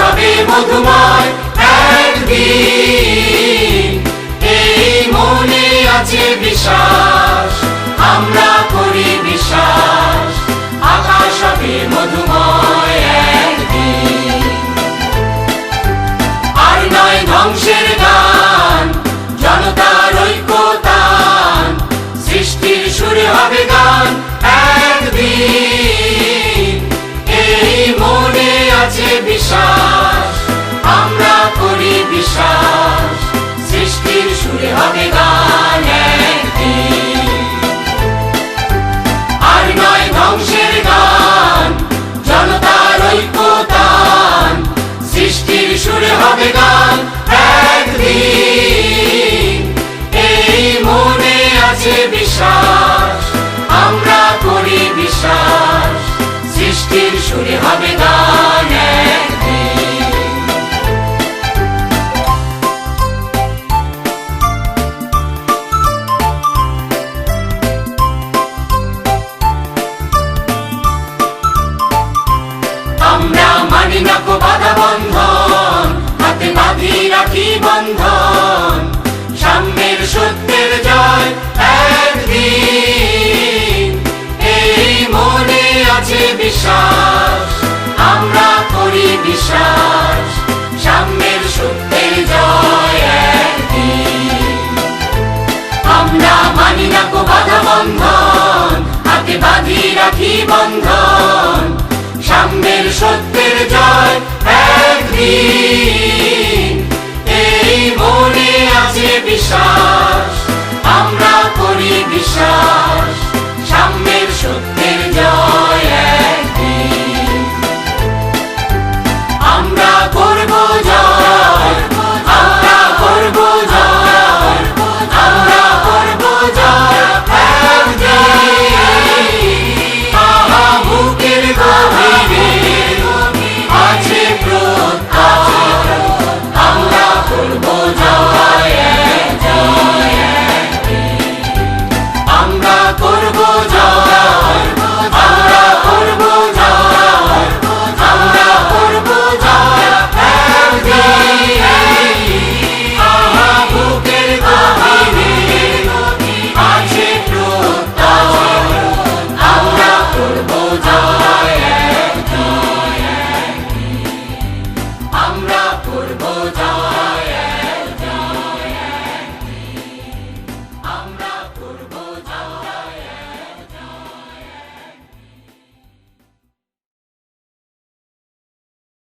হবে মধুময় একদিন। এই মনে আছে বিশ্বাস, আমরা করি বিশ্বাস। হবে মধুময় একদিন। আর নয় ধ্বংসের গান, জনতার ঐক্যতান। সৃষ্টির সুরে হবে গান। আছে বিশ্বাস, আমরা করি বিশ্বাস, সামনের সত্যের জয় আমরা মানি না কো বাধা বন্ধন, হাতে বাঁধি রাখি বন্ধন, সামনের সত্যের জয় একদিন